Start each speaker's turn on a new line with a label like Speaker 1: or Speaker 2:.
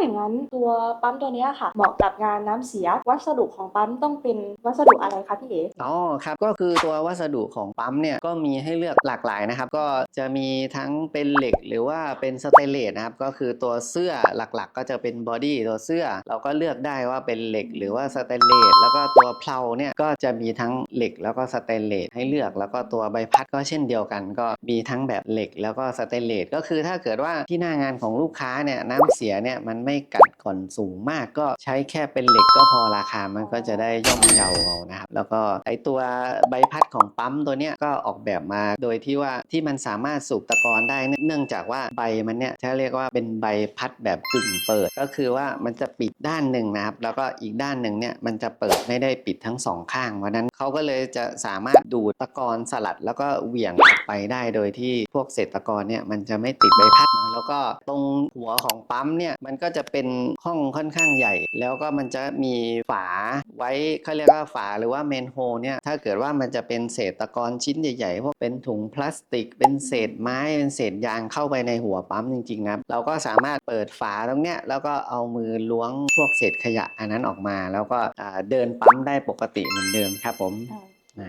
Speaker 1: อย่างนั้นตัวปั๊มตัวนี้ค่ะ เหมาะกับงานน้ำเสีย วัสดุของปั๊มต้องเป็นวัสดุอะไรคะพี่เอ๋
Speaker 2: อ๋อครับก็คือตัววัสดุของปั๊มเนี่ยก็มีให้เลือกหลากหลายนะครับ ก็จะมีทั้งเป็นเหล็กหรือว่าเป็นสเตนเลสนะครับ ก็คือตัวเสื้อหลักๆ ก็จะเป็นบอดี้ตัวเสื้อ เราก็เลือกได้ว่าเป็นเหล็กหรือว่าสเตนเลสแล้วก็ตัวเพลาเนี่ยก็จะมีทั้งเหล็กแล้วก็สเตนเลสให้เลือกแล้วก็ตัวใบพัดก็เช่นเดียวกัน ก็มีทั้งแบบเหล็กแล้วก็สเตนเลสก็คือถ้าเกิดว่าที่หน้างานของลูกค้าเนี่ยน้ำเสียเนี่ยมันไม่ กัดก่อนสูงมากก็ใช้แค่เป็นเหล็กก็พอราคามันก็จะได้ย่อมเยาเอานะครับแล้วก็ไอตัวใบพัดของปั๊มตัวเนี้ยก็ออกแบบมาโดยที่ว่าที่มันสามารถสูบตะกอนได้เนื่องจากว่าใบมันเนี่ยจะเรียกว่าเป็นใบพัดแบบกึ่งเปิด ก็คือว่ามันจะปิดด้านหนึ่งนะครับ แล้วก็อีกด้านหนึ่งเนี่ยมันจะเปิดไม่ได้ปิดทั้งสองข้างเพราะฉะนั้นเขาก็เลยจะสามารถดูดตะกอนสลัด แล้วก็เหวี่ยงออกไปได้โดยที่พวกเศษตะกอนเนี่ยมันจะไม่ติดใบพัดนะแล้วก็ตรงหัวของปั๊มเนี่ยมันก็จะเป็นห้องค่อนข้างใหญ่ แล้วก็มันจะมีฝาไว้เขาเรียกว่าฝาหรือว่าเมนโฮเนี่ยถ้าเกิดว่ามันจะเป็นเศษตะกอนชิ้นใหญ่ๆพวกเป็นถุงพลาสติก เป็นเศษไม้เป็นเศษยางเข้าไปในหัวปั๊มจริงๆนะครับเราก็สามารถเปิดฝาตรงเนี้ยแล้วก็เอามือล้วงพวกเศษขยะอันนั้นออกมา แล้วก็เดินปั๊มได้ปกติเหมือนเดิมครับผม